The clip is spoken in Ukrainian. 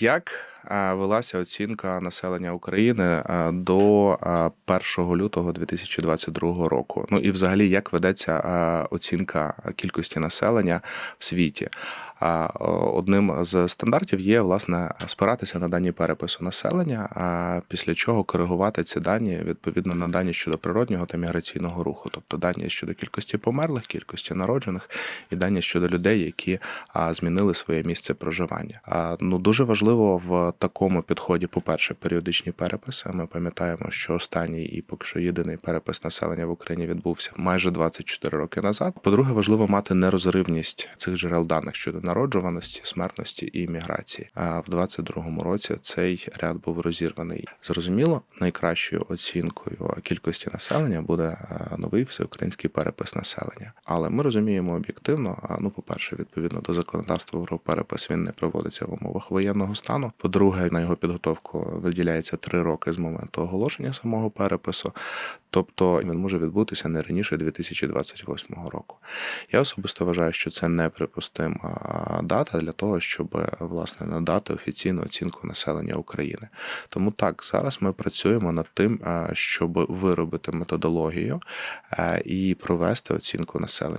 Як е, велася оцінка населення України е, до е, 1 лютого 2022 року? Ну і взагалі, як ведеться е, оцінка кількості населення в світі? Одним з стандартів є власне спиратися на дані перепису населення, після чого коригувати ці дані відповідно на дані щодо природнього та міграційного руху, тобто дані щодо кількості померлих, кількості народжених і дані щодо людей, які змінили своє місце проживання. Ну дуже важливо в такому підході, по-перше, періодичні переписи. Ми пам'ятаємо, що останній і поки що єдиний перепис населення в Україні відбувся майже 24 роки назад. По-друге, важливо мати нерозривність цих джерел даних щодо народжуваності, смертності і міграції. А в 22-му році цей ряд був розірваний. Зрозуміло, найкращою оцінкою кількості населення буде е, новий всеукраїнський перепис населення. Але ми розуміємо об'єктивно. Ну, по-перше, відповідно до законодавства про перепис він не проводиться в умовах воєнного стану. По-друге, на його підготовку виділяється три роки з моменту оголошення самого перепису. Тобто він може відбутися не раніше 2028 року. Я особисто вважаю, що це неприпустима дата для того, щоб власне надати офіційну оцінку населення України. Тому так зараз ми працюємо над тим, щоб виробити методологію е, і провести оцінку населення.